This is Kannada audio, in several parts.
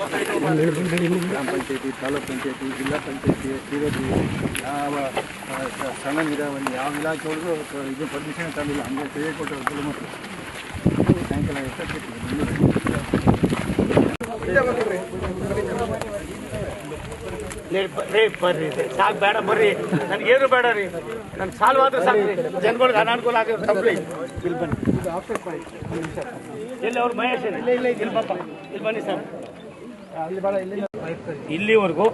ಗ್ರಾಮ ಪಂಚಾಯತಿ ತಾಲೂಕು ಪಂಚಾಯತಿ, ಜಿಲ್ಲಾ ಪಂಚಾಯತಿ ಸಿರೋದು ಯಾವ ಸಣ್ಣ ನೀರಾವರಿ, ಯಾವ ಇಲಾಖೆ ಒಳಗೂ ಇದು ಪರ್ಮಿಷನ್ ತಂದಿಲ್ಲ ಹಂಗೆ ಕೊಟ್ಟರು ಮತ್ತು ಸಾಯಂಕಾಲ ರೀ ಬರ್ರಿ ಸಾಕು ಬೇಡ ಬರ್ರಿ. ನನಗೇನು ಬೇಡ ರೀ. ನನ್ನ ಸಾಲವಾದ್ರೆ ಸಾಕು ರೀ ಜನಗಳಿಗೆ ಅನಾನುಕೂಲ ಆಗಿರೋ ತಪ್ಪಲಿ ಇಲ್ಲಿ ಬನ್ನಿ. ಎಲ್ಲಿ ಅವ್ರು ಮಹೇಶ್ ಇಲ್ಲ ಇಲ್ಲ ಇಲ್ಲಿ ಬಪ್ಪ ಇಲ್ಲಿ ಬನ್ನಿ ಸರ್. ಇಲ್ಲಿವರೆಗೂ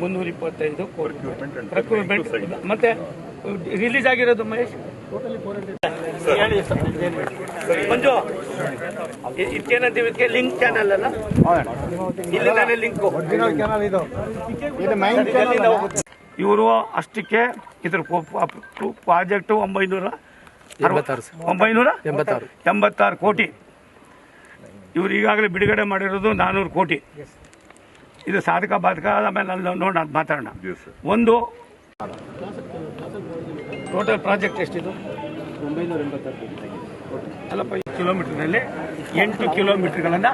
ಮುನ್ನೂರ ಇಪ್ಪತ್ತೈದು ಪ್ರಕ್ಯೂರ್ಮೆಂಟ್ ಮತ್ತೆ ರಿಲೀಸ್ ಆಗಿರೋದು ಮಹೇಶ್? ಮಂಜು ಇದಕ್ಕೇನಂತೀವಿ ಇದಕ್ಕೆ? ಲಿಂಕ್ ಚಾನಲ್ ಅಲ್ಲ? ಇಲ್ಲಿ ನಾನೇ ಲಿಂಕ್ ಇವರು ಅಷ್ಟಕ್ಕೆ ಇದ್ರ ಪ್ರಾಜೆಕ್ಟ್ ಒಂಬೈನೂರ ಒಂಬೈನೂರ ಎಂಬತ್ತಾರು. ಎಂಬತ್ತಾರು ಕೋಟಿ. ಇವರು ಈಗಾಗಲೇ ಬಿಡುಗಡೆ ಮಾಡಿರೋದು ನಾನ್ನೂರು ಕೋಟಿ. ಇದು ಸಾಧಕ ಬಾಧಕ ಆಮೇಲೆ ಅಲ್ಲಿ ನೋಡಿ ಅದು ಮಾತಾಡೋಣ. ಒಂದು ಟೋಟಲ್ ಪ್ರಾಜೆಕ್ಟ್ ಎಷ್ಟಿದು? ಅಲ್ಲಪ್ಪ ಕಿಲೋಮೀಟರ್ನಲ್ಲಿ ಎಂಟು ಕಿಲೋಮೀಟರ್ಗಳನ್ನ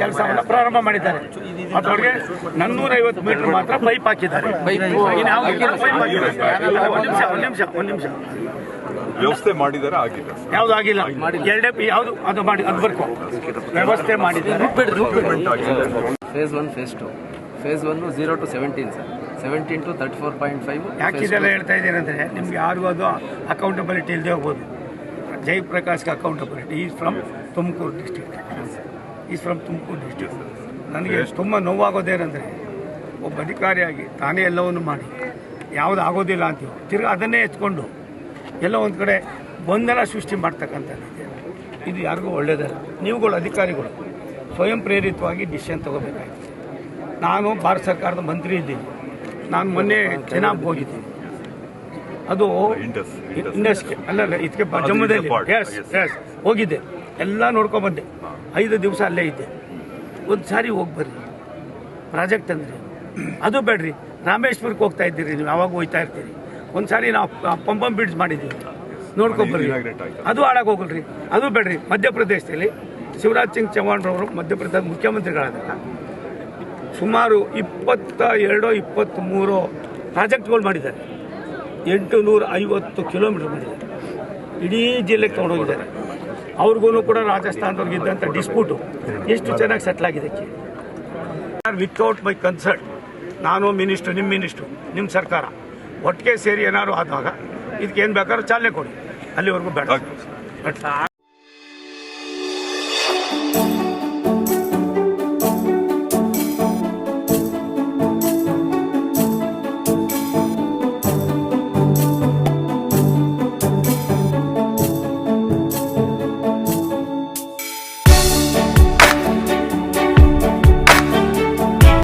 ಕೆಲಸವನ್ನು ಪ್ರಾರಂಭ ಮಾಡಿದ್ದಾರೆ. ಅದರೊಳಗೆ ನನ್ನೂರೈವತ್ತು ಮೀಟರ್ ಮಾತ್ರ ಪೈಪ್ ಹಾಕಿದ್ದಾರೆ. ಒಂದು ನಿಮಿಷ ಒಂದು ನಿಮಿಷ ಒಂದು ನಿಮಿಷ. ವ್ಯವಸ್ಥೆ ಮಾಡಿದರೆ ಆಗಿಲ್ಲ. ಯಾವ್ದು ಆಗಿಲ್ಲ? ಎರಡೇ ಯಾವುದು? ಅದು ಮಾಡಿ ಅದು ಬರ್ಕೊ. ವ್ಯವಸ್ಥೆ ಮಾಡಿದ್ದಾರೆ. Phase one phase two phase one zero to seventeen sir seventeen to thirty four point five ಯಾಕೆ ಇದೆಲ್ಲ ಹೇಳ್ತಾ ಇದ್ದೀನಿ ಅಂದರೆ ನಿಮ್ಗೆ ಯಾರಿಗೂ ಅದು ಅಕೌಂಟಬಿಲಿಟಿ ಇಲ್ಲದೆ ಹೋಗ್ಬೋದು. ಜಯಪ್ರಕಾಶ್ಗೆ accountability is from Tumakuru district is from Tumakuru district ನನಗೆ ತುಂಬ ನೋವಾಗೋದೇನೆಂದರೆ ಒಬ್ಬ ಅಧಿಕಾರಿಯಾಗಿ ತಾನೇ ಎಲ್ಲವನ್ನು ಮಾಡಿ. ಯಾವುದು ಆಗೋದಿಲ್ಲ ಅಂತೀವಿ ತಿರ್ಗಿ ಅದನ್ನೇ ಎತ್ಕೊಂಡು ಎಲ್ಲ ಒಂದು ಕಡೆ ಗೊಂದಲ ಸೃಷ್ಟಿ ಮಾಡ್ತಕ್ಕಂಥದ್ದಿದೆ ಇದು ಯಾರಿಗೂ ಒಳ್ಳೆಯದಲ್ಲ ನೀವುಗಳು ಅಧಿಕಾರಿಗಳು ಸ್ವಯಂ ಪ್ರೇರಿತವಾಗಿ ಡಿಸಿಷನ್ ತಗೋಬೇಕಾಗಿತ್ತು ನಾನು ಭಾರತ ಸರ್ಕಾರದ ಮಂತ್ರಿ ಇದ್ದೀನಿ. ನಾನು ಮೊನ್ನೆ ಚೆನ್ನಾಗಿ ಹೋಗಿದ್ದೀನಿ. ಅದು ಇಂಡಸ್ ಇಂಡಸ್ಟ್ರಿ ಅಲ್ಲ ಇದಕ್ಕೆ ಜಮ್ಮುದಲ್ಲಿ ಎಸ್. ಎಸ್ ಹೋಗಿದ್ದೆ. ಎಲ್ಲ ನೋಡ್ಕೊಂಬಂದೆ ಐದು ದಿವಸ ಅಲ್ಲೇ ಇದ್ದೆ. ಒಂದು ಸಾರಿ ಹೋಗಿ ಬರ್ರಿ. ಪ್ರಾಜೆಕ್ಟ್ ಅಂದರೆ ಅದು ಬೇಡ್ರಿ. ರಾಮೇಶ್ವರಕ್ಕೆ ಹೋಗ್ತಾ ಇದ್ದೀರಿ ನೀವು. ಯಾವಾಗ ಹೋಗ್ತಾ ಇರ್ತೀರಿ. ಒಂದು ಸಾರಿ ನಾವು ಪಂಪಂ ಬಿಡ್ಸ್ ಮಾಡಿದ್ದೀವಿ ನೋಡ್ಕೊಬರ್ರಿ. ಅದು ಹಾಳಾಗಿ ಹೋಗಲ್ರಿ. ಅದು ಬೇಡ್ರಿ. ಮಧ್ಯಪ್ರದೇಶದಲ್ಲಿ ಶಿವರಾಜ್ ಸಿಂಗ್ ಚೌಹಾಣ್ ರವರು ಮಧ್ಯಪ್ರದೇಶ ಮುಖ್ಯಮಂತ್ರಿಗಳಾದಾಗ ಸುಮಾರು ಇಪ್ಪತ್ತ ಎರಡು ಇಪ್ಪತ್ತ್ಮೂರು ಪ್ರಾಜೆಕ್ಟ್ಗಳು ಮಾಡಿದ್ದಾರೆ. ಎಂಟು ನೂರ ಐವತ್ತು ಕಿಲೋಮೀಟರ್ ಮಾಡಿದ್ದಾರೆ. ಇಡೀ ಜಿಲ್ಲೆಗೆ ತೊಗೊಂಡೋಗಿದ್ದಾರೆ. ಅವ್ರಿಗೂ ಕೂಡ ರಾಜಸ್ಥಾನದವ್ರಿಗೆ ಇದ್ದಂಥ ಡಿಸ್ಪ್ಯೂಟು ಎಷ್ಟು ಚೆನ್ನಾಗಿ ಸೆಟ್ಲ್ ಆಗಿದೆ ವಿತೌಟ್ ಮೈ ಕನ್ಸರ್ಟ್ ನಾನು ಮಿನಿಸ್ಟ್ರು ನಿಮ್ಮ ಮಿನಿಸ್ಟ್ರು ನಿಮ್ಮ ಸರ್ಕಾರ ಒಟ್ಟಿಗೆ ಸೇರಿ ಏನಾದ್ರು ಆದಾಗ ಇದಕ್ಕೆ ಏನು ಬೇಕಾದ್ರೂ ಚಾಲನೆ ಕೊಡಿ. ಅಲ್ಲಿವರೆಗೂ ಬೇಡ.